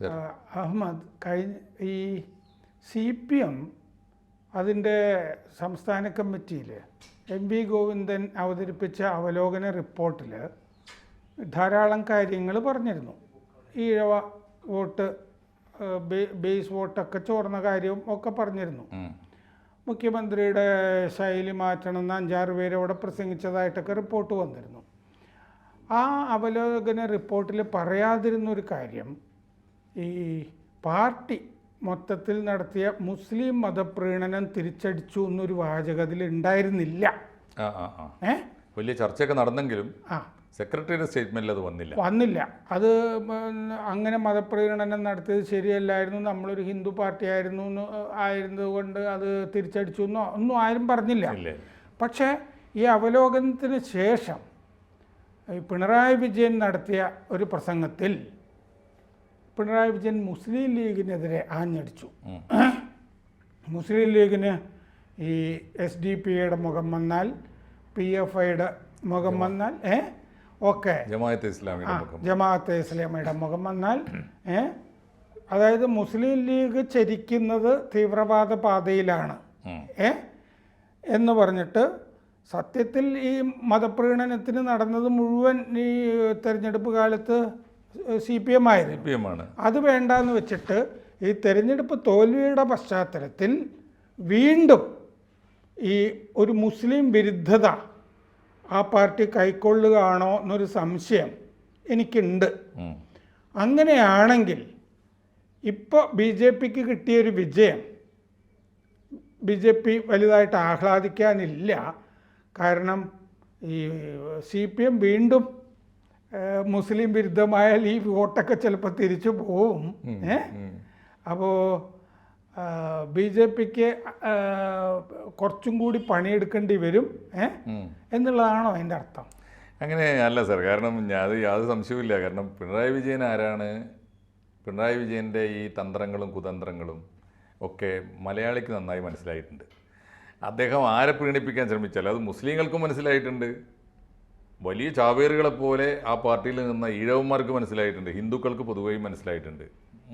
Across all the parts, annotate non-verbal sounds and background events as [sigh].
അഹമ്മദ് കഴിഞ്ഞ ഈ C P M അതിന്റെ സംസ്ഥാന കമ്മിറ്റിയിൽ എം വി ഗോവിന്ദൻ അവതരിപ്പിച്ച അവലോകന റിപ്പോർട്ടിൽ ധാരാളം കാര്യങ്ങൾ പറഞ്ഞിരുന്നു. ഈഴവ വോട്ട് ബേസ് വോട്ടൊക്കെ ചോർന്ന കാര്യവും ഒക്കെ പറഞ്ഞിരുന്നു. മുഖ്യമന്ത്രിയുടെ ശൈലി മാറ്റണമെന്ന് അഞ്ചാറ് പേരവിടെ പ്രസംഗിച്ചതായിട്ടൊക്കെ റിപ്പോർട്ട് വന്നിരുന്നു. ആ അവലോകന റിപ്പോർട്ടിൽ പറയാതിരുന്നൊരു കാര്യം ഈ പാർട്ടി മൊത്തത്തിൽ നടത്തിയ മുസ്ലിം മതപ്രീണനം തിരിച്ചടിച്ചു എന്നൊരു വാചക അതിൽ ഉണ്ടായിരുന്നില്ല. ഏ? വലിയ ചർച്ചയൊക്കെ നടന്നെങ്കിലും ആ. സെക്രട്ടറിയുടെ സ്റ്റേറ്റ്മെന്റിൽ അത് വന്നില്ല. വന്നില്ല. അത് അങ്ങനെ മതപ്രീണനം നടത്തിയത് ശരിയല്ലായിരുന്നു. നമ്മളൊരു ഹിന്ദു പാർട്ടി ആയിരുന്നു ആയിരുന്നതുകൊണ്ട് അത് തിരിച്ചടിച്ചു എന്നോ ഒന്നും ആരും പറഞ്ഞില്ല. പക്ഷേ ഈ അവലോകനത്തിന് ശേഷം പിണറായി വിജയൻ നടത്തിയ ഒരു പ്രസംഗത്തിൽ പിണറായി വിജയൻ മുസ്ലിം ലീഗിനെതിരെ ആഞ്ഞടിച്ചു. [clears throat] മുസ്ലിം ലീഗിന് ഈ എസ് ഡി പി മുഖം വന്നാൽ പി എഫ് ഐയുടെ മുഖം വന്നാൽ ഏ? ഒക്കെ ജമാഅത്തെ ഇസ്ലാമിയുടെ മുഖം. ജമാഅത്തെ ഇസ്ലാമിയുടെ [clears throat] മുഖം വന്നാൽ ഏ? അതായത് മുസ്ലിം ലീഗ് ചരിക്കുന്നത് തീവ്രവാദ പാതയിലാണ് ഏ? എന്ന് പറഞ്ഞിട്ട് സത്യത്തിൽ ഈ മതപ്രീണനത്തിന് നടന്നത് മുഴുവൻ ഈ തെരഞ്ഞെടുപ്പ് കാലത്ത് സി പി എം ആയിരുന്നു സി പി എം ആണ്. അത് വേണ്ടെന്ന് വെച്ചിട്ട് ഈ തെരഞ്ഞെടുപ്പ് തോൽവിയുടെ പശ്ചാത്തലത്തിൽ വീണ്ടും ഈ ഒരു മുസ്ലിം വിരുദ്ധത ആ പാർട്ടി കൈക്കൊള്ളുകയാണോ എന്നൊരു സംശയം എനിക്കുണ്ട്. അങ്ങനെയാണെങ്കിൽ ഇപ്പോൾ ബി ജെ പിക്ക് കിട്ടിയൊരു വിജയം ബി ജെ പി വലുതായിട്ട് ആഹ്ലാദിക്കാനില്ല. കാരണം ഈ സി പി എം വീണ്ടും മുസ്ലിം വിരുദ്ധമായാൽ ഈ വോട്ടൊക്കെ ചിലപ്പോൾ തിരിച്ചു പോവും. ഏ. അപ്പോൾ ബി ജെ പിക്ക് കുറച്ചും കൂടി പണിയെടുക്കേണ്ടി വരും. ഏ? എന്നുള്ളതാണോ അതിന്റെ അർത്ഥം? അങ്ങനെ അല്ല സാർ കാരണം ഞാൻ അത് യാതൊരു സംശയവുമില്ല. കാരണം പിണറായി വിജയൻ ആരാണ്? പിണറായി വിജയന്റെ ഈ തന്ത്രങ്ങളും കുതന്ത്രങ്ങളും ഒക്കെ മലയാളിക്ക് നന്നായി മനസ്സിലായിട്ടുണ്ട്. അദ്ദേഹം ആരെ പ്രീണിപ്പിക്കാൻ ശ്രമിച്ചാലും അത് മുസ്ലിങ്ങൾക്കും മനസ്സിലായിട്ടുണ്ട്. വലിയ ചാവേറുകളെ പോലെ ആ പാർട്ടിയിൽ നിന്ന ഈഴവന്മാർക്ക് മനസ്സിലായിട്ടുണ്ട് ഹിന്ദുക്കൾക്ക് പൊതുവെയും മനസ്സിലായിട്ടുണ്ട്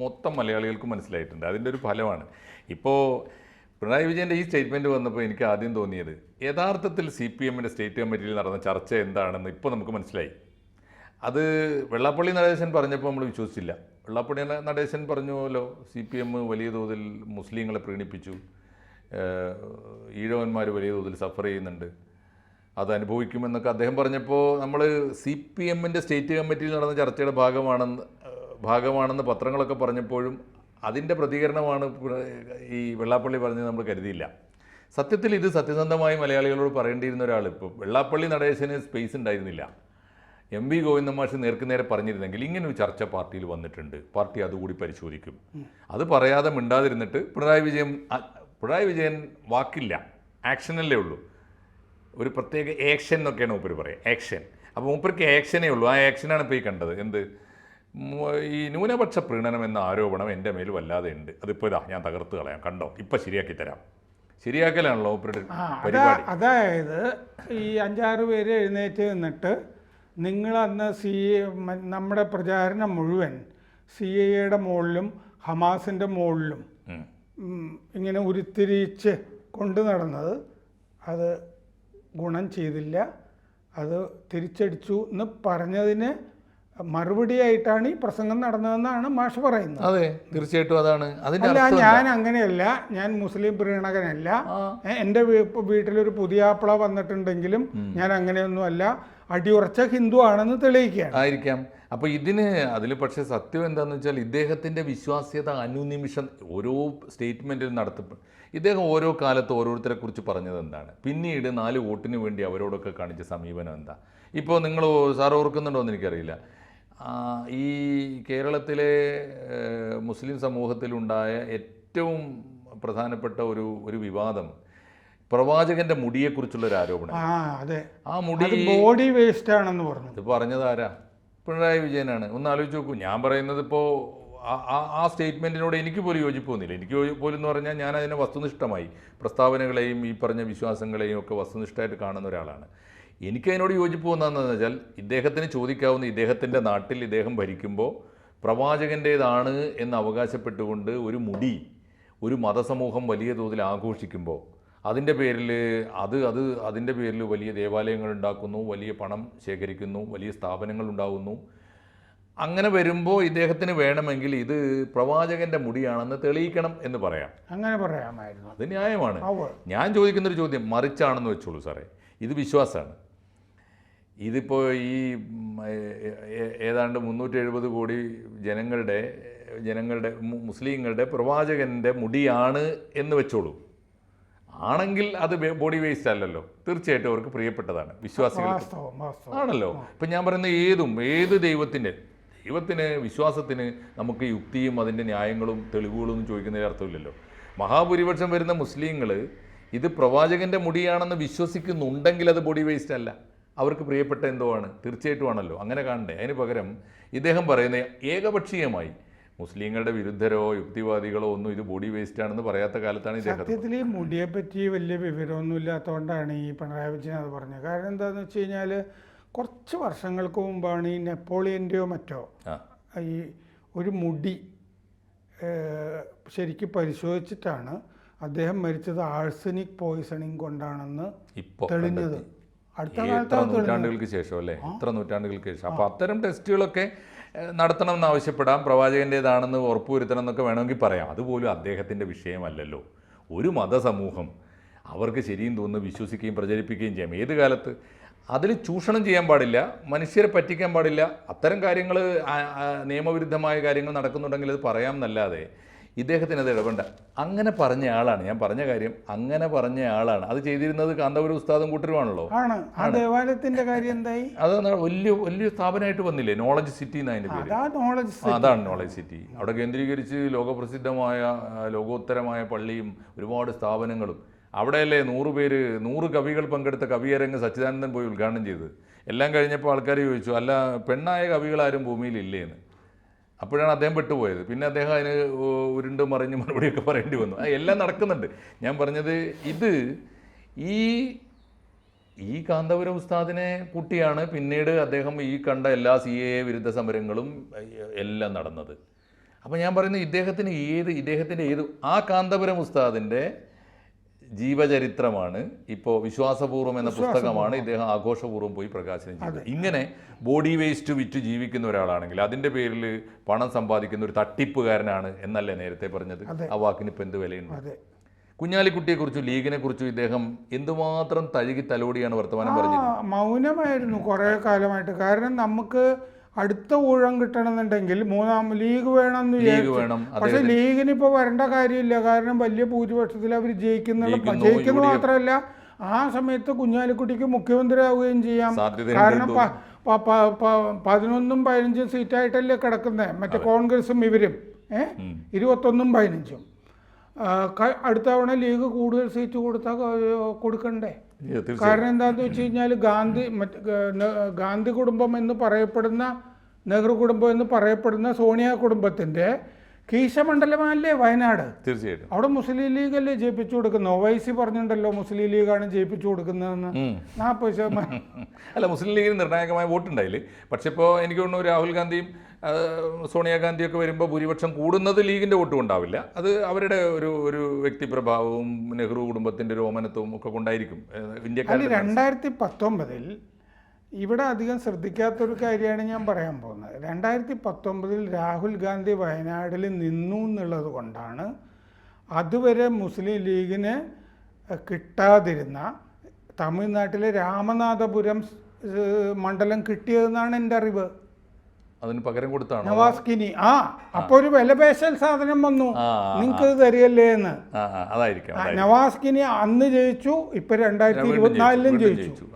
മൊത്തം മലയാളികൾക്കും മനസ്സിലായിട്ടുണ്ട്. അതിന്റെ ഒരു ഫലമാണ്. ഇപ്പോൾ പിണറായി വിജയന്റെ ഈ സ്റ്റേറ്റ്മെന്റ് വന്നപ്പോൾ എനിക്ക് ആദ്യം തോന്നിയത് യഥാർത്ഥത്തിൽ സി പി എമ്മിന്റെ സ്റ്റേറ്റ് കമ്മിറ്റിയിൽ നടന്ന ചർച്ച എന്താണെന്ന് ഇപ്പോൾ നമുക്ക് മനസ്സിലായി. അത് വെള്ളാപ്പള്ളി നടേശൻ പറഞ്ഞപ്പോൾ നമ്മൾ വിശ്വസിച്ചില്ല. വെള്ളാപ്പള്ളി നടേശൻ പറഞ്ഞുവല്ലോ സി പി എം വലിയ തോതിൽ മുസ്ലിങ്ങളെ പ്രീണിപ്പിച്ചു ഈഴവന്മാർ വലിയ തോതിൽ സഫർ ചെയ്യുന്നുണ്ട്. അത് അനുഭവിക്കുമെന്നൊക്കെ അദ്ദേഹം പറഞ്ഞപ്പോൾ നമ്മൾ സി പി എമ്മിന്റെ സ്റ്റേറ്റ് കമ്മിറ്റിയിൽ നടന്ന ചർച്ചയുടെ ഭാഗമാണെന്ന് ഭാഗമാണെന്ന് പത്രങ്ങളൊക്കെ പറഞ്ഞപ്പോഴും അതിന്റെ പ്രതികരണമാണ് ഈ വെള്ളാപ്പള്ളി പറഞ്ഞത് നമ്മൾ കരുതിയില്ല. സത്യത്തിൽ ഇത് സത്യസന്ധമായി മലയാളികളോട് പറയേണ്ടിയിരുന്ന ഒരാൾ ഇപ്പോൾ വെള്ളാപ്പള്ളി നടേശന് സ്പേസ് ഉണ്ടായിരുന്നില്ല. എം വി ഗോവിന്ദൻ മാഷ് നേർക്കുനേരെ പറഞ്ഞിരുന്നെങ്കിൽ ഇങ്ങനെ ഒരു ചർച്ച പാർട്ടിയിൽ വന്നിട്ടുണ്ട്. പാർട്ടി അതുകൂടി പരിശോധിക്കും. അത് പറയാതെ മിണ്ടാതിരുന്നിട്ട് പിണറായി വിജയൻ പിണറായി വിജയൻ വാക്കില്ല. ആക്ഷനല്ലേ ഉള്ളൂ. ഒരു പ്രത്യേക ആക്ഷൻ എന്നൊക്കെയാണ് മൂപ്പര് പറയുക ആക്ഷൻ അപ്പോൾ മൂപ്പർക്ക് ആക്ഷനേ ഉള്ളൂ ആ ആക്ഷനാണ് ഇപ്പോൾ ഈ കണ്ടത്. എന്ത്? ഈ ന്യൂനപക്ഷ പ്രീണനം എന്ന ആരോപണം എന്റെ മേൽ വല്ലാതെ ഉണ്ട്. അതിപ്പോൾ ഇതാ ഞാൻ തകർത്ത് കളയാം. കണ്ടോ? ഇപ്പം ശരിയാക്കി തരാം. ശരിയാക്കലാണല്ലോ മൂപ്പരുടെ പരിപാടി. അതായത് ഈ അഞ്ചാറ് പേര് എഴുന്നേറ്റ് നിന്നിട്ട് നിങ്ങൾ അന്ന് സി നമ്മുടെ പ്രചാരണം മുഴുവൻ സി എയുടെ മുകളിലും ഹമാസിന്റെ മുകളിലും ഇങ്ങനെ ഉരുത്തിരിച്ച് കൊണ്ടു നടന്നത് അത് ഗുണം ചെയ്തില്ല. അത് തിരിച്ചടിച്ചു എന്ന് പറഞ്ഞതിന് മറുപടിയായിട്ടാണ് ഈ പ്രസംഗം നടന്നതെന്നാണ് മാഷ് പറയുന്നത്. അതെ തീർച്ചയായിട്ടും അതാണ്. അതിന്റെ അല്ല ഞാൻ അങ്ങനെയല്ല. ഞാൻ മുസ്ലിം പ്രീണകനല്ല. എന്റെ വീട്ടിലൊരു പുതിയ ആപ്പിള വന്നിട്ടുണ്ടെങ്കിലും ഞാൻ അങ്ങനെയൊന്നുമല്ല. അടിയുറച്ച ഹിന്ദു ആണെന്ന് തെളിയിക്കുകയാണ്. ആയിരിക്കാം. അപ്പോൾ ഇതിന് അതിൽ പക്ഷേ സത്യം എന്താണെന്ന് വെച്ചാൽ ഇദ്ദേഹത്തിന്റെ വിശ്വാസ്യത അനുനിമിഷം ഓരോ സ്റ്റേറ്റ്മെന്റിൽ നടത്തപ്പെടും. ഇദ്ദേഹം ഓരോ കാലത്ത് ഓരോരുത്തരെ കുറിച്ച് പറഞ്ഞത് എന്താണ്? പിന്നീട് നാല് വോട്ടിന് വേണ്ടി അവരോടൊക്കെ കാണിച്ച സമീപനം എന്താ? ഇപ്പോൾ നിങ്ങൾ സാർ ഓർക്കുന്നുണ്ടോ എന്ന് എനിക്കറിയില്ല. ഈ കേരളത്തിലെ മുസ്ലിം സമൂഹത്തിലുണ്ടായ ഏറ്റവും പ്രധാനപ്പെട്ട ഒരു ഒരു വിവാദം പ്രവാചകന്റെ മുടിയെക്കുറിച്ചുള്ള ഒരു ആരോപണം. അതെ. ആ മുടി ബോഡി വേസ്റ്റ് ആണെന്ന് പറഞ്ഞു. ഇത് പറഞ്ഞത് ആരാ? പിണറായി വിജയനാണ്. ഒന്ന് ആലോചിച്ച് നോക്കൂ. ഞാൻ പറയുന്നത് ഇപ്പോൾ ആ ആ സ്റ്റേറ്റ്മെന്റിനോട് എനിക്ക് പോലും യോജിപ്പ് തോന്നില്ല എനിക്ക് പോലും എന്ന് പറഞ്ഞാൽ ഞാൻ അതിനെ വസ്തുനിഷ്ഠമായി പ്രസ്താവനകളെയും ഈ പറഞ്ഞ വിശ്വാസങ്ങളെയും ഒക്കെ വസ്തുനിഷ്ഠമായിട്ട് കാണുന്ന ഒരാളാണ്. എനിക്കതിനോട് യോജിപ്പ് വന്നതെന്ന് വെച്ചാൽ ഇദ്ദേഹത്തിന് ചോദിക്കാവുന്ന ഇദ്ദേഹത്തിന്റെ നാട്ടിൽ ഇദ്ദേഹം ഭരിക്കുമ്പോൾ പ്രവാചകന്റേതാണ് എന്ന് അവകാശപ്പെട്ടുകൊണ്ട് ഒരു മുടി ഒരു മതസമൂഹം വലിയ തോതിൽ ആഘോഷിക്കുമ്പോൾ അതിന്റെ പേരിൽ അത് അത് അതിന്റെ പേരിൽ വലിയ ദേവാലയങ്ങൾ ഉണ്ടാക്കുന്നു വലിയ പണം ശേഖരിക്കുന്നു വലിയ സ്ഥാപനങ്ങൾ ഉണ്ടാകുന്നു അങ്ങനെ വരുമ്പോൾ ഇദ്ദേഹത്തിന് വേണമെങ്കിൽ ഇത് പ്രവാചകന്റെ മുടിയാണെന്ന് തെളിയിക്കണം എന്ന് പറയാം. അങ്ങനെ പറയാമായിരുന്നു. അത് ന്യായമാണ്. ഞാൻ ചോദിക്കുന്നൊരു ചോദ്യം മറിച്ചാണെന്ന് വെച്ചോളൂ സാറേ. ഇത് വിശ്വാസമാണ്. ഇതിപ്പോൾ ഈ ഏതാണ്ട് മുന്നൂറ്റി എഴുപത് കോടി ജനങ്ങളുടെ ജനങ്ങളുടെ മുസ്ലിങ്ങളുടെ പ്രവാചകന്റെ മുടിയാണ് എന്ന് വെച്ചോളൂ. ആണെങ്കിൽ അത് ബോഡി വേസ്റ്റ് അല്ലല്ലോ. തീർച്ചയായിട്ടും അവർക്ക് പ്രിയപ്പെട്ടതാണ്. വാസ്തവം ആണല്ലോ. ഇപ്പം ഞാൻ പറയുന്ന ഏതും ഏത് ദൈവത്തിന്റെ ദൈവത്തിന് വിശ്വാസത്തിന് നമുക്ക് യുക്തിയും അതിന്റെ ന്യായങ്ങളും തെളിവുകളും ഒന്നും ചോദിക്കുന്നതിൽ അർത്ഥമില്ലല്ലോ. മഹാഭൂരിപക്ഷം വരുന്ന മുസ്ലിങ്ങൾ ഇത് പ്രവാചകന്റെ മുടിയാണെന്ന് വിശ്വസിക്കുന്നുണ്ടെങ്കിൽ അത് ബോഡി വേസ്റ്റ് അല്ല. അവർക്ക് പ്രിയപ്പെട്ട എന്തോ ആണ് തീർച്ചയായിട്ടും ആണല്ലോ. അങ്ങനെ കാണണ്ടേ. അതിന് പകരം ഇദ്ദേഹം പറയുന്ന ഏകപക്ഷീയമായി മുസ്ലിങ്ങളുടെ വിരുദ്ധരോ യുക്തിവാദികളോ ഒന്നും ഇത് ബോഡി വേസ്റ്റ് ആണെന്ന് പറയാത്ത കാലത്താണ് സത്യത്തിൽ ഈ മുടിയെ പറ്റി വലിയ വിവരമൊന്നും ഇല്ലാത്തതുകൊണ്ടാണ് ഈ പിണറായി വിജയൻ അത് പറഞ്ഞത്. കാരണം എന്താണെന്ന് വെച്ച് കഴിഞ്ഞാൽ കുറച്ച് വർഷങ്ങൾക്ക് മുമ്പാണ് ഈ നെപ്പോളിയന്റെയോ മറ്റോ ഈ ഒരു മുടി ശരിക്കും പരിശോധിച്ചിട്ടാണ് അദ്ദേഹം മരിച്ചത് ആഴ്സനിക് പോയിസണിങ് കൊണ്ടാണെന്ന് തെളിഞ്ഞത്. എത്ര നൂറ്റാണ്ടുകൾക്ക് ശേഷം അല്ലേ? എത്ര നൂറ്റാണ്ടുകൾക്ക് ശേഷം. അപ്പോൾ അത്തരം ടെസ്റ്റുകളൊക്കെ നടത്തണം എന്ന് ആവശ്യപ്പെടാം. പ്രവാചകന്റേതാണെന്ന് ഉറപ്പുവരുത്തണം എന്നൊക്കെ വേണമെങ്കിൽ പറയാം. അതുപോലും അദ്ദേഹത്തിന്റെ വിഷയമല്ലല്ലോ. ഒരു മതസമൂഹം അവർക്ക് ശരിയും തോന്നുന്നു വിശ്വസിക്കുകയും പ്രചരിപ്പിക്കുകയും ചെയ്യാം. ഏത് കാലത്ത്? അതിൽ ചൂഷണം ചെയ്യാൻ പാടില്ല മനുഷ്യരെ പറ്റിക്കാൻ പാടില്ല. അത്തരം കാര്യങ്ങൾ നിയമവിരുദ്ധമായ കാര്യങ്ങൾ നടക്കുന്നുണ്ടെങ്കിൽ അത് പറയാം എന്നല്ലാതെ ഇദ്ദേഹത്തിന് അത് ഇടപെണ്ട അങ്ങനെ പറഞ്ഞ ആളാണ് ഞാൻ പറഞ്ഞ കാര്യം അങ്ങനെ പറഞ്ഞ ആളാണ്. അത് ചെയ്തിരുന്നത് കാന്തപുരം ഉസ്താദും കൂട്ടരുമാണല്ലോ. ദേവാലയത്തിന്റെ കാര്യം എന്തായി? അത് വലിയ വലിയ സ്ഥാപനമായിട്ട് വന്നില്ലേ? നോളജ് സിറ്റി എന്നതിന്റെ പേര്. അതാ അതാണ് നോളജ് സിറ്റി അവിടെ കേന്ദ്രീകരിച്ച് ലോകപ്രസിദ്ധമായ ലോകോത്തരമായ പള്ളിയും ഒരുപാട് സ്ഥാപനങ്ങളും അവിടെയല്ലേ നൂറ് പേര് നൂറ് കവികൾ പങ്കെടുത്ത കവിയരങ്ങ് സച്ചിദാനന്ദൻ പോയി ഉദ്ഘാടനം ചെയ്തത് എല്ലാം കഴിഞ്ഞപ്പോൾ ആൾക്കാർ ചോദിച്ചു അല്ല പെണ്ണായ കവികളാരും ഭൂമിയിലില്ലേ എന്ന് അപ്പോഴാണ് അദ്ദേഹം പെട്ടുപോയത്. പിന്നെ അദ്ദേഹം അതിന് ഉരുണ്ട് മറിഞ്ഞ് മറുപടിയൊക്കെ പറയേണ്ടി വന്നു. എല്ലാം നടക്കുന്നുണ്ട്. ഞാൻ പറഞ്ഞത് ഇത് ഈ ഈ കാന്തപുരം ഉസ്താദിനെ കുട്ടിയാണ് പിന്നീട് അദ്ദേഹം ഈ കണ്ട എല്ലാ സി എ വിരുദ്ധ സമരങ്ങളും എല്ലാം നടന്നത്. അപ്പോൾ ഞാൻ പറയുന്നത് ഇദ്ദേഹത്തിന് ഏത് ഇദ്ദേഹത്തിന്റെ ഏത് ആ കാന്തപുരം ഉസ്താദിന്റെ ജീവചരിത്രമാണ്. ഇപ്പോൾ വിശ്വാസപൂർവം എന്ന പുസ്തകമാണ് ഇദ്ദേഹം ആഘോഷപൂർവം പോയി പ്രകാശനം ചെയ്തത്. ഇങ്ങനെ ബോഡി വേസ്റ്റ് വിറ്റ് ജീവിക്കുന്ന ഒരാളാണെങ്കിൽ അതിന്റെ പേരിൽ പണം സമ്പാദിക്കുന്ന ഒരു തട്ടിപ്പുകാരനാണ് എന്നല്ലേ നേരത്തെ പറഞ്ഞത്? ആ വാക്കിന് ഇപ്പം എന്ത് വിലയുണ്ട്? കുഞ്ഞാലിക്കുട്ടിയെക്കുറിച്ചും ലീഗിനെ കുറിച്ചും ഇദ്ദേഹം എന്തുമാത്രം തഴുകി തലോടിയാണ് വർത്തമാനം പറഞ്ഞത് മൗനമായിരുന്നു കുറേ കാലമായിട്ട്. കാരണം നമുക്ക് അടുത്ത ഊഴം കിട്ടണമെന്നുണ്ടെങ്കിൽ മൂന്നാം ലീഗ് വേണം ലീഗ് വേണം. പക്ഷെ ലീഗിന് ഇപ്പോൾ വരേണ്ട കാര്യമില്ല. കാരണം വലിയ ഭൂരിപക്ഷത്തിൽ അവർ ജയിക്കുന്ന. ജയിക്കുന്ന. മാത്രമല്ല ആ സമയത്ത് കുഞ്ഞാലിക്കുട്ടിക്ക് മുഖ്യമന്ത്രിയാവുകയും ചെയ്യാം. കാരണം എന്ന് പതിനൊന്നും പതിനഞ്ചും സീറ്റായിട്ടല്ലേ കിടക്കുന്നത് മറ്റേ കോൺഗ്രസും ഇവരും. ഏ. ഇരുപത്തൊന്നും പതിനഞ്ചും. അടുത്തവണ അടുത്ത തവണ ലീഗ് കൂടുതൽ സീറ്റ് കൊടുത്താൽ കൊടുക്കണ്ടേ? കാരണം എന്താണെന്ന് വെച്ച് കഴിഞ്ഞാൽ ഗാന്ധി ഗാന്ധി കുടുംബം എന്ന് പറയപ്പെടുന്ന നെഹ്റു കുടുംബം എന്ന് പറയപ്പെടുന്ന സോണിയ കുടുംബത്തിന്റെ കീശമണ്ഡലമല്ലേ വയനാട്? തീർച്ചയായിട്ടും. അവിടെ മുസ്ലിം ലീഗല്ലേ ജയിപ്പിച്ചു കൊടുക്കുന്നത്? ഒവൈസി പറഞ്ഞിട്ടുണ്ടല്ലോ മുസ്ലിം ലീഗാണ് ജയിപ്പിച്ചു കൊടുക്കുന്നതെന്ന്. നാൽപ്പത് ശതമാനം. [laughs] അല്ല മുസ്ലിം ലീഗിന് നിർണായകമായ വോട്ടുണ്ടായില്ല പക്ഷെ ഇപ്പോൾ എനിക്ക് തോന്നുന്നു രാഹുൽ ഗാന്ധിയും സോണിയാഗാന്ധിയൊക്കെ വരുമ്പോൾ ഭൂരിപക്ഷം കൂടുന്നത് ലീഗിന്റെ വോട്ടും ഉണ്ടാവില്ല. അത് അവരുടെ ഒരു ഒരു വ്യക്തിപ്രഭാവവും നെഹ്റു കുടുംബത്തിന്റെ ഒരു ഓമനത്വവും ഒക്കെ കൊണ്ടായിരിക്കും ഇന്ത്യക്കാർ രണ്ടായിരത്തി പത്തൊമ്പതിൽ ഇവിടെ അധികം ശ്രദ്ധിക്കാത്തൊരു കാര്യമാണ് ഞാൻ പറയാൻ പോകുന്നത്. രണ്ടായിരത്തി പത്തൊമ്പതിൽ രാഹുൽ ഗാന്ധി വയനാട്ടിൽ നിന്നു എന്നുള്ളത് കൊണ്ടാണ് അതുവരെ മുസ്ലിം ലീഗിന് കിട്ടാതിരുന്ന തമിഴ്നാട്ടിലെ രാമനാഥപുരം മണ്ഡലം കിട്ടിയതെന്നാണ് എന്റെ അറിവ്. അതിന് പകരം കൊടുത്താണ്? നവാസ്കിനി. ആ അപ്പോൾ ഒരു വിലപേശൽ സാധനം വന്നു. നിങ്ങൾക്ക് തരികല്ലേ എന്ന്. അതായിരിക്കും. നവാസ്കിനി അന്ന് ജയിച്ചു ഇപ്പൊ രണ്ടായിരത്തി ഇരുപത്തിനാലിലും ജയിച്ചു,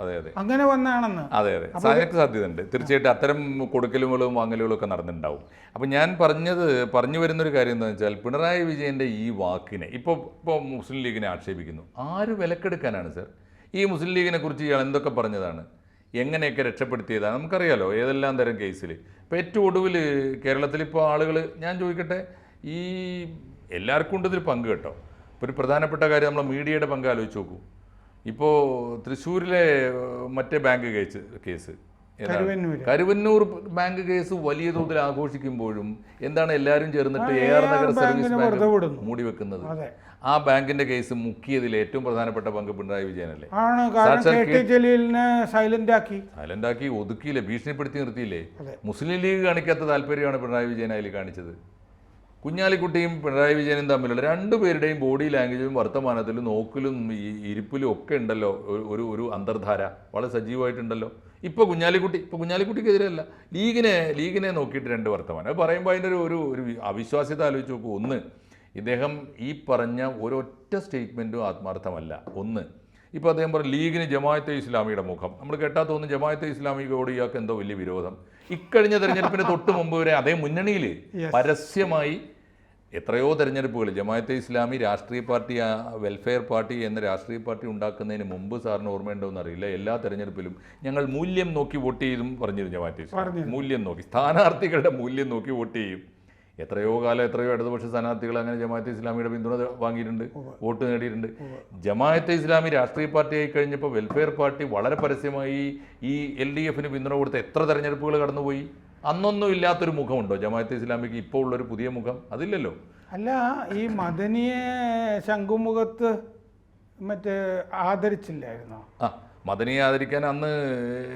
അങ്ങനെ വന്നാണെന്ന്. അതെ അതെ. സാധ്യത സാധ്യതയുണ്ട്. തീർച്ചയായിട്ടും അത്തരം കൊടുക്കലുകളും വാങ്ങലുകളും ഒക്കെ നടന്നിട്ടുണ്ടാവും. അപ്പൊ ഞാൻ പറഞ്ഞത് പറഞ്ഞു വരുന്നൊരു കാര്യം എന്താണെന്ന് വെച്ചാൽ പിണറായി വിജയന്റെ ഈ വാക്കിനെ ഇപ്പോൾ ഇപ്പോൾ മുസ്ലിം ലീഗിനെ ആക്ഷേപിക്കുന്നു. ആര് വിലക്കെടുക്കാനാണ് സർ? ഈ മുസ്ലിം ലീഗിനെ കുറിച്ച് ഇയാൾ എന്തൊക്കെ പറഞ്ഞതാണ്? എങ്ങനെയൊക്കെ രക്ഷപ്പെടുത്തിയതാണ് നമുക്കറിയാലോ ഏതെല്ലാം തരം കേസിൽ ഇപ്പോൾ ഏറ്റവും ഒടുവിൽ കേരളത്തിൽ ഇപ്പോൾ ആളുകൾ ഞാൻ ചോദിക്കട്ടെ ഈ എല്ലാവർക്കും ഉണ്ട് ഇതിൽ പങ്ക് കേട്ടോ. ഇപ്പോൾ ഒരു പ്രധാനപ്പെട്ട കാര്യം നമ്മൾ മീഡിയയുടെ പങ്ക് ആലോചിച്ച് നോക്കൂ. ഇപ്പോൾ തൃശ്ശൂരിലെ മറ്റേ bank case case. Karuvannur bank case വലിയ തോതിൽ ആഘോഷിക്കുമ്പോഴും എന്താണ് എല്ലാവരും ചേർന്നിട്ട് A R Nagar service bank മൂടി വെക്കുന്നത് ആ ബാങ്കിന്റെ കേസ് മുക്കിയതിൽ ഏറ്റവും പ്രധാനപ്പെട്ട പങ്ക് പിണറായി വിജയനല്ലേ? ആണ്. കാരണം സാക്ഷാൽ കെ ടി ജലീലിനെ സൈലന്റ് ആക്കി സൈലന്റാക്കി ഒതുക്കിയില്ലേ? ഭീഷണിപ്പെടുത്തി നിർത്തിയില്ലേ? മുസ്ലിം ലീഗ് കാണിക്കാത്ത താല്പര്യമാണ് പിണറായി വിജയൻ അതിൽ കാണിച്ചത്. കുഞ്ഞാലിക്കുട്ടിയും പിണറായി വിജയനും തമ്മിലുള്ള രണ്ടുപേരുടെയും ബോഡി ലാംഗ്വേജും വർത്തമാനത്തിലും നോക്കിലും ഇരിപ്പിലും ഒക്കെ ഉണ്ടല്ലോ. ഒരു- ഒരു അന്തർധാര. വളരെ സജീവമായിട്ടുണ്ടല്ലോ. ഇപ്പോൾ കുഞ്ഞാലിക്കുട്ടി ഇപ്പോൾ കുഞ്ഞാലിക്കുട്ടിക്കെതിരല്ല ലീഗിനെ ലീഗിനെ നോക്കിയിട്ട് രണ്ട് വർത്തമാനം. അത് പറയുമ്പോൾ അതിന്റെ ഒരു ഒരു അവിശ്വാസ്യത ആലോചിച്ച് നോക്കൂ. ഒന്ന് ഇദ്ദേഹം ഈ പറഞ്ഞ ഒരൊറ്റ സ്റ്റേറ്റ്മെന്റും ആത്മാർത്ഥമല്ല. ഒന്ന് ഇപ്പോൾ അദ്ദേഹം പറഞ്ഞു ലീഗിന് ജമാഅത്തെ ഇസ്ലാമിയുടെ മുഖം. നമ്മൾ കേട്ടാ തോന്നുന്നു ജമാഅത്തെ ഇസ്ലാമിയോട് ഇയാൾക്ക് എന്തോ വലിയ വിരോധം. ഇക്കഴിഞ്ഞ തെരഞ്ഞെടുപ്പിന് തൊട്ട് മുമ്പ് വരെ അതേ മുന്നണിയിൽ പരസ്യമായി എത്രയോ തെരഞ്ഞെടുപ്പുകൾ ജമാഅത്തെ ഇസ്ലാമി രാഷ്ട്രീയ പാർട്ടി വെൽഫെയർ പാർട്ടി എന്ന രാഷ്ട്രീയ പാർട്ടി ഉണ്ടാക്കുന്നതിന് മുമ്പ് സാറിന് ഓർമ്മയുണ്ടോ അറിയില്ല. എല്ലാ തെരഞ്ഞെടുപ്പിലും ഞങ്ങൾ മൂല്യം നോക്കി വോട്ട് ചെയ്തും പറഞ്ഞിരുന്നു ജമാഅത്തെ ഇസ്ലാമി. മൂല്യം നോക്കി സ്ഥാനാർത്ഥികളുടെ മൂല്യം നോക്കി വോട്ട് ചെയ്യും. എത്രയോ കാലം എത്രയോ ഇടതുപക്ഷ സ്ഥാനാർത്ഥികൾ അങ്ങനെ ജമാഅത്തെ ഇസ്ലാമിയുടെ പിന്തുണ വാങ്ങിയിട്ടുണ്ട് വോട്ട് നേടിയിട്ടുണ്ട്. ജമാഅത്തെ ഇസ്ലാമി രാഷ്ട്രീയ പാർട്ടിയായി കഴിഞ്ഞപ്പോൾ വെൽഫെയർ പാർട്ടി വളരെ പരസ്യമായി ഈ എൽ ഡി എഫിന് പിന്തുണ കൊടുത്ത എത്ര തെരഞ്ഞെടുപ്പുകൾ കടന്നുപോയി? അന്നൊന്നും ഇല്ലാത്തൊരു മുഖമുണ്ടോ ജമാഅത്തെ ഇസ്ലാമിക്ക് ഇപ്പോൾ ഉള്ളൊരു പുതിയ മുഖം? അതില്ലല്ലോ. അല്ല ഈ മദനിയെ ശംഖുമുഖത്ത് മറ്റേ ആദരിച്ചില്ലായിരുന്നോ? ആ മദനിയെ ആദരിക്കാൻ അന്ന്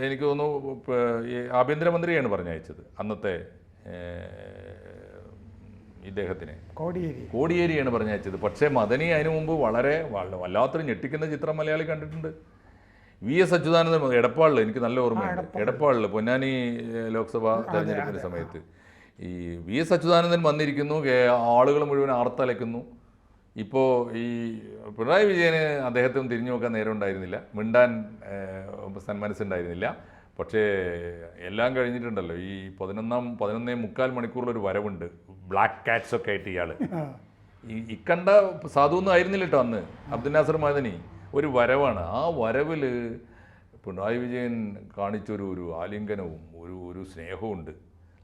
എനിക്ക് തോന്നുന്നു ആഭ്യന്തരമന്ത്രിയാണ് പറഞ്ഞയച്ചത്. അന്നത്തെ ഇദ്ദേഹത്തിനെ. കോടിയേരി. കോടിയേരിയാണ് പറഞ്ഞയച്ചത്. പക്ഷേ മദനി അതിനു മുമ്പ് വളരെ വല്ല- വല്ലാത്തൊരു ഞെട്ടിക്കുന്ന ചിത്രം മലയാളി കണ്ടിട്ടുണ്ട്. വി എസ് അച്യുതാനന്ദൻ എടപ്പാളിൽ എനിക്ക് നല്ല ഓർമ്മയുണ്ട്. എടപ്പാളിൽ പൊന്നാനി ലോക്സഭ തെരഞ്ഞെടുപ്പിന്റെ സമയത്ത്. ഈ വി എസ് അച്യുതാനന്ദൻ വന്നിരിക്കുന്നു ആളുകൾ മുഴുവൻ ആർത്തലയ്ക്കുന്നു. ഇപ്പോൾ ഈ പിണറായി വിജയന് അദ്ദേഹത്തിന് തിരിഞ്ഞു നോക്കാൻ നേരം ഉണ്ടായിരുന്നില്ല. മിണ്ടാൻ സന്മനസ്സുണ്ടായിരുന്നില്ല. പക്ഷേ എല്ലാം കഴിഞ്ഞിട്ടുണ്ടല്ലോ. ഈ പതിനൊന്നാം പതിനൊന്നേ മുക്കാൽ മണിക്കൂറിലൊരു വരവുണ്ട്. ബ്ലാക്ക് കാറ്റ്സ് ഒക്കെ ആയിട്ട് ഇയാൾ ആ, ഈ ഇക്കണ്ട സാധുവൊന്നും ആയിരുന്നില്ല കേട്ടോ അന്ന്. അബ്ദുൽ നാസർ മദനി. ഒരു വരവാണ്. ആ വരവിൽ പിണറായി വിജയൻ കാണിച്ചൊരു ഒരു ആലിംഗനവും ഒരു ഒരു സ്നേഹവും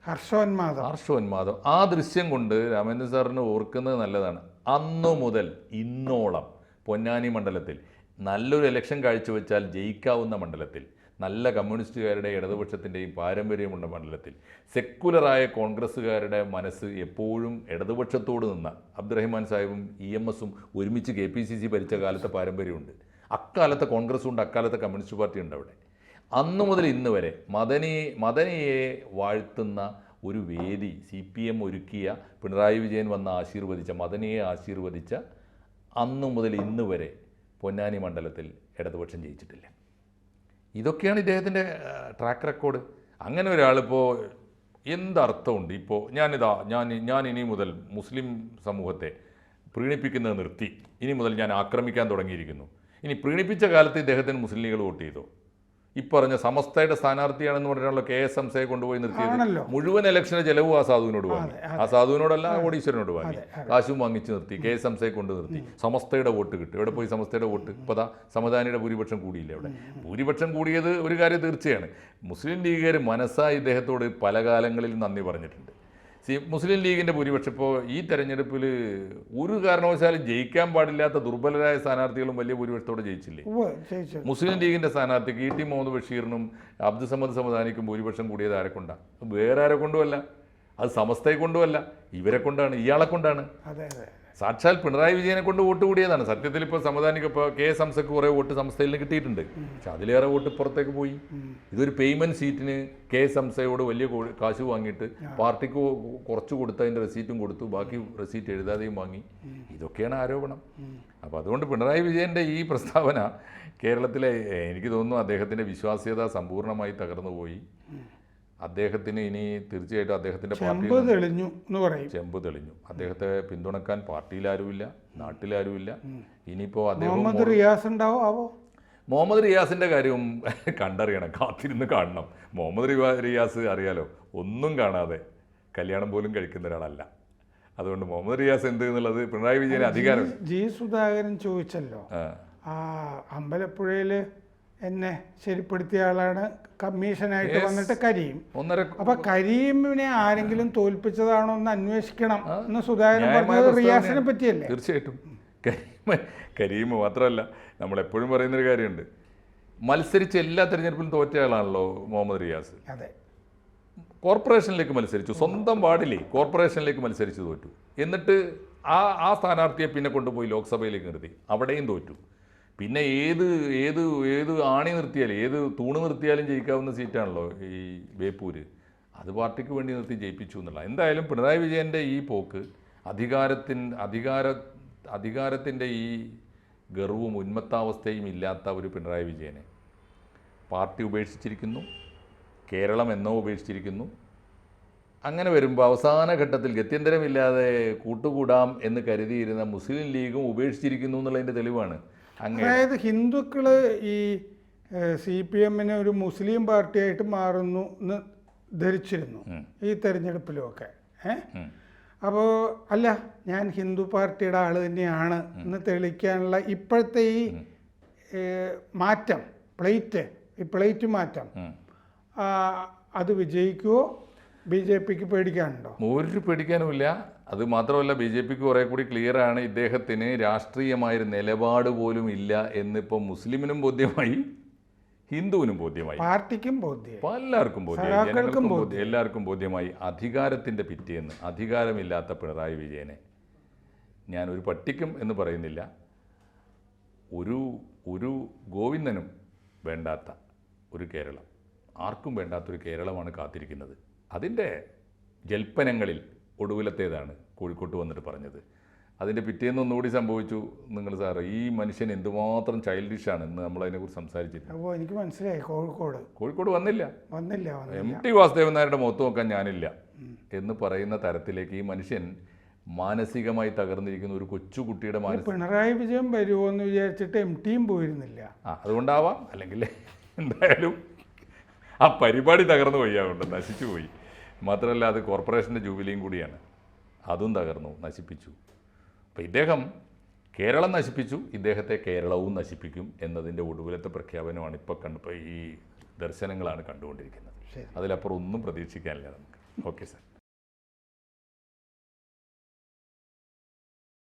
ഹർഷോന്മാദം ഹർഷോന്മാദം ആ ദൃശ്യം കൊണ്ട് രാമേന്ദ്രൻ സാറിന് ഓർക്കുന്നത് നല്ലതാണ്. അന്നു മുതൽ ഇന്നോളം പൊന്നാനി മണ്ഡലത്തിൽ നല്ലൊരു ഇലക്ഷൻ കാഴ്ചവെച്ചാൽ ജയിക്കാവുന്ന മണ്ഡലത്തിൽ നല്ല കമ്മ്യൂണിസ്റ്റുകാരുടെ ഇടതുപക്ഷത്തിന്റെയും പാരമ്പര്യമുള്ള മണ്ഡലത്തിൽ. സെക്കുലറായ കോൺഗ്രസ്സുകാരുടെ മനസ്സ് എപ്പോഴും ഇടതുപക്ഷത്തോട് നിന്ന അബ്ദുറഹിമാൻ സാഹിബും ഇ എം എസും ഒരുമിച്ച് കെ പി സി സി ഭരിച്ച കാലത്തെ പാരമ്പര്യമുണ്ട്. അക്കാലത്തെ കോൺഗ്രസ്സും ഉണ്ട് അക്കാലത്തെ കമ്മ്യൂണിസ്റ്റ് പാർട്ടി ഉണ്ട് അവിടെ. അന്നു മുതൽ ഇന്ന് വരെ മദനിയെ മദനിയെ വാഴ്ത്തുന്ന ഒരു വേദി സി പി എം ഒരുക്കിയ പിണറായി വിജയൻ വന്ന് ആശീർവദിച്ച മദനിയെ ആശീർവദിച്ച അന്നു മുതൽ ഇന്ന് വരെ പൊന്നാനി മണ്ഡലത്തിൽ ഇടതുപക്ഷം ജയിച്ചിട്ടില്ല. ഇതൊക്കെയാണ് ഇദ്ദേഹത്തിന്റെ ട്രാക്ക് റെക്കോർഡ് അങ്ങനെ ഒരാളിപ്പോൾ എന്തർത്ഥമുണ്ട്? ഇപ്പോൾ ഞാനിതാ ഞാൻ ഞാൻ ഇനി മുതൽ മുസ്ലിം സമൂഹത്തെ പ്രീണിപ്പിക്കുന്നത് നിർത്തി. ഇനി മുതൽ ഞാൻ ആക്രമിക്കാൻ തുടങ്ങിയിരിക്കുന്നു. ഇനി പ്രീണിപ്പിച്ച കാലത്ത് ഇദ്ദേഹത്തിന് മുസ്ലിം ലീഗുകൾ വോട്ട് ചെയ്തോ? ഇപ്പറഞ്ഞ സമസ്തയുടെ സ്ഥാനാർത്ഥിയാണെന്ന് പറഞ്ഞാണല്ലോ കെ എസ് എം എംസയെ കൊണ്ടുപോയി നിർത്തിയത് മുഴുവൻ ഇലക്ഷന്റെ ചെലവും ആ സാധുവിനോട് വാങ്ങി. ആ സാധുവിനോടല്ല കോടീശ്വരനോട് വാങ്ങി. കാശും വാങ്ങിച്ചു നിർത്തി കെ എസ് എം എംസയെ കൊണ്ട് നിർത്തി. സമസ്തയുടെ വോട്ട് കിട്ടും. എവിടെ പോയി സമസ്തയുടെ വോട്ട്? ഇപ്പോൾ ദാ സമദാനിയുടെ ഭൂരിപക്ഷം കൂടിയില്ല അവിടെ? ഭൂരിപക്ഷം കൂടിയത് ഒരു കാര്യം തീർച്ചയാണ്. മുസ്ലിം ലീഗുകാർ മനസ്സായി ഇദ്ദേഹത്തോട് പല കാലങ്ങളിൽ നന്ദി പറഞ്ഞിട്ടുണ്ട്. സി മുസ്ലിം ലീഗിന്റെ ഭൂരിപക്ഷം ഇപ്പോൾ ഈ തെരഞ്ഞെടുപ്പിൽ ഒരു കാരണവശാലും ജയിക്കാൻ പാടില്ലാത്ത ദുർബലരായ സ്ഥാനാർത്ഥികളും വലിയ ഭൂരിപക്ഷത്തോടെ ജയിച്ചില്ലേ? മുസ്ലിം ലീഗിന്റെ സ്ഥാനാർത്ഥിക്ക് ഇ ടി മുഹമ്മദ് ബഷീറിനും അബ്ദുൽ സമദ് സമദാനിക്കും ഭൂരിപക്ഷം കൂടിയത് ആരെ കൊണ്ടാണ് വേറെ ആരെ കൊണ്ടുമല്ല. അത് സമസ്തയെ കൊണ്ടുമല്ല. ഇവരെ കൊണ്ടാണ് ഇയാളെ കൊണ്ടാണ്. അതെ അതെ. സാക്ഷാൽ പിണറായി വിജയനെ കൊണ്ട് വോട്ട് കൂടിയതാണ്. സത്യത്തിൽ ഇപ്പോൾ സമുദായിക്ക് ഇപ്പോൾ കെ എസ് ഹംസക്ക് കുറേ വോട്ട് സംസ്ഥയിൽ നിന്ന് കിട്ടിയിട്ടുണ്ട്. പക്ഷെ അതിലേറെ വോട്ട് പുറത്തേക്ക് പോയി. ഇതൊരു പേയ്മെന്റ് സീറ്റിന് കെ എസ് ഹംസയോട് വലിയ കാശ് വാങ്ങിയിട്ട് പാർട്ടിക്ക് കുറച്ച് കുറച്ച് കൊടുത്തതിന്റെ റെസീറ്റും കൊടുത്തു. ബാക്കി റെസീറ്റ് എഴുതാതെയും വാങ്ങി. ഇതൊക്കെയാണ് ആരോപണം. അപ്പോൾ അതുകൊണ്ട് പിണറായി വിജയന്റെ ഈ പ്രസ്താവന കേരളത്തിലെ എനിക്ക് തോന്നുന്നു അദ്ദേഹത്തിന്റെ വിശ്വാസ്യത സമ്പൂർണമായി തകർന്നു പോയി. അദ്ദേഹത്തിന് ഇനി തീർച്ചയായിട്ടും അദ്ദേഹത്തിന്റെ പാർട്ടി തെളിഞ്ഞു എന്ന് പറയും. ചെമ്പ് തെളിഞ്ഞു. അദ്ദേഹത്തെ പിന്തുണക്കാൻ പാർട്ടിയിലാരുമില്ല നാട്ടിലാരുമില്ല. ഇനിയിപ്പോൾ അദ്ദേഹം മുഹമ്മദ് റിയാസ് ഉണ്ടാവോ? ആവോ? മുഹമ്മദ് റിയാസിന്റെ കാര്യവും [laughs] കണ്ടറിയണം കാത്തിരുന്ന് കാണണം. മുഹമ്മദ് റിയാസ് അറിയാലോ ഒന്നും കാണാതെ കല്യാണം പോലും കഴിക്കുന്ന ഒരാളല്ല. അതുകൊണ്ട് മുഹമ്മദ് റിയാസ് എന്ത് എന്നുള്ളത് പിണറായി വിജയൻ അധികാരം ജി സുധാകരൻ ചോദിച്ചല്ലോ. ആ, ആ അമ്പലപ്പുഴയിൽ എന്നെ ശരിപ്പെടുത്തിയ ആളാണ്. കമ്മീഷനായിട്ട് വന്നിട്ട് കരീം. ഒന്നര അപ്പൊ കരീമിനെ ആരെങ്കിലും തോൽപ്പിച്ചതാണോ എന്ന് അന്വേഷിക്കണം എന്ന് സുധാകരൻ പറഞ്ഞത് റിയാസിനെ പറ്റിയല്ലേ? തീർച്ചയായിട്ടും. കരീം കരീം മാത്രമല്ല നമ്മൾ എപ്പോഴും പറയുന്നൊരു കാര്യമുണ്ട്. മത്സരിച്ച് എല്ലാ തെരഞ്ഞെടുപ്പിലും തോറ്റ ആളാണല്ലോ മുഹമ്മദ് റിയാസ്. അതെ. കോർപ്പറേഷനിലേക്ക് മത്സരിച്ചു. സ്വന്തം വാർഡിലെ കോർപ്പറേഷനിലേക്ക് മത്സരിച്ച് തോറ്റു. എന്നിട്ട് ആ ആ സ്ഥാനാർത്ഥിയെ പിന്നെ കൊണ്ടുപോയി ലോക്സഭയിലേക്ക് നിർത്തി. അവിടെയും തോറ്റു. പിന്നെ ഏത് ഏത് ഏത് ആണി നിർത്തിയാലും ഏത് തൂണ് നിർത്തിയാലും ജയിക്കാവുന്ന സീറ്റാണല്ലോ ഈ ബേപ്പൂര്. അത് പാർട്ടിക്ക് വേണ്ടി നിർത്തി ജയിപ്പിച്ചു എന്നുള്ള. എന്തായാലും പിണറായി വിജയന്റെ ഈ പോക്ക് അധികാരത്തിൻ അധികാര അധികാരത്തിന്റെ ഈ ഗർവും ഉന്മത്താവസ്ഥയും ഇല്ലാത്ത ഒരു പിണറായി വിജയനെ പാർട്ടി ഉപേക്ഷിച്ചിരിക്കുന്നു കേരളം എന്നോ ഉപേക്ഷിച്ചിരിക്കുന്നു. അങ്ങനെ വരുമ്പോൾ അവസാന ഘട്ടത്തിൽ ഗത്യന്തരമില്ലാതെ കൂട്ടുകൂടാം എന്ന് കരുതിയിരുന്ന മുസ്ലിം ലീഗും ഉപേക്ഷിച്ചിരിക്കുന്നു എന്നുള്ളതിന്റെ തെളിവാണ്. അതായത് ഹിന്ദുക്കൾ ഈ സി പി എമ്മിനെ ഒരു മുസ്ലിം പാർട്ടിയായിട്ട് മാറുന്നു എന്ന് ധരിച്ചിരുന്നു ഈ തെരഞ്ഞെടുപ്പിലുമൊക്കെ ഏഹ് ഉം. അപ്പോൾ അല്ല ഞാൻ ഹിന്ദു പാർട്ടിയുടെ ആൾ തന്നെയാണ് എന്ന് തെളിയിക്കാനുള്ള ഇപ്പോഴത്തെ ഈ മാറ്റം പ്ലേറ്റ് ഈ പ്ലേറ്റ് മാറ്റം. അത് വിജയിക്കുമോ ബി ജെ പിക്ക് പേടിക്കാനുണ്ടോ? ഒരു പേടിക്കാനുമില്ല. അത് മാത്രമല്ല ബി ജെ പിക്ക് കുറേ കൂടി ക്ലിയർ ആണ് ഇദ്ദേഹത്തിന് രാഷ്ട്രീയമായൊരു നിലപാട് പോലും ഇല്ല എന്നിപ്പോൾ മുസ്ലിമിനും ബോധ്യമായി ഹിന്ദുവിനും ബോധ്യമായി. പാർട്ടിക്കും ബോധ്യം എല്ലാവർക്കും ബോധ്യമായി ജനങ്ങൾക്കും. ബോധ്യം എല്ലാവർക്കും ബോധ്യമായി അധികാരത്തിന്റെ പിറ്റേന്ന് അധികാരമില്ലാത്ത പിണറായി വിജയനെ. ഞാൻ ഒരു പട്ടിക്കും എന്ന് പറയുന്നില്ല. ഒരു ഒരു ഗോവിന്ദനും വേണ്ടാത്ത ഒരു കേരളം. ആർക്കും വേണ്ടാത്തൊരു കേരളമാണ് കാത്തിരിക്കുന്നത്. അതിന്റെ ജൽപ്പനങ്ങളിൽ ഒടുവിലത്തേതാണ് കോഴിക്കോട്ട് വന്നിട്ട് പറഞ്ഞത്. അതിന്റെ പിറ്റേന്ന് ഒന്നുകൂടി സംഭവിച്ചു. നിങ്ങൾ സാറ് ഈ മനുഷ്യൻ എന്തുമാത്രം ചൈൽഡിഷാണ് എന്ന് നമ്മൾ അതിനെക്കുറിച്ച് സംസാരിച്ചിരുന്നു അപ്പോൾ എനിക്ക് മനസ്സിലായി കോഴിക്കോട്. കോഴിക്കോട് വന്നില്ല. വന്നില്ല എം ടി വാസുദേവൻ നായരുടെ മുഖത്ത് നോക്കാൻ ഞാനില്ല. എന്ന് പറയുന്ന തരത്തിലേക്ക് ഈ മനുഷ്യൻ മാനസികമായി തകർന്നിരിക്കുന്ന ഒരു കൊച്ചുകുട്ടിയുടെ മാനസിക പിണറായി വിജയൻ വരുമോ എന്ന് വിചാരിച്ചിട്ട് എം ടിയും പോയിരുന്നില്ല. ആ അതുകൊണ്ടാവാം. അല്ലെങ്കിൽ എന്തായാലും ആ പരിപാടി തകർന്നു പോയി അതുകൊണ്ട് നശിച്ചു പോയി. മാത്രമല്ല അത് കോർപ്പറേഷന്റെ ജൂബിലിയും കൂടിയാണ്. അതും തകർന്നു നശിപ്പിച്ചു. അപ്പോൾ ഇദ്ദേഹം കേരളം നശിപ്പിച്ചു ഇദ്ദേഹത്തെ കേരളവും നശിപ്പിക്കും എന്നതിന്റെ ഒടുവിലത്തെ പ്രഖ്യാപനമാണ് ഇപ്പോൾ കണ്ടു ഈ ദർശനങ്ങളാണ് കണ്ടുകൊണ്ടിരിക്കുന്നത്. അതിലപ്പുറം ഒന്നും പ്രതീക്ഷിക്കാനില്ല നമുക്ക്. Okay sir.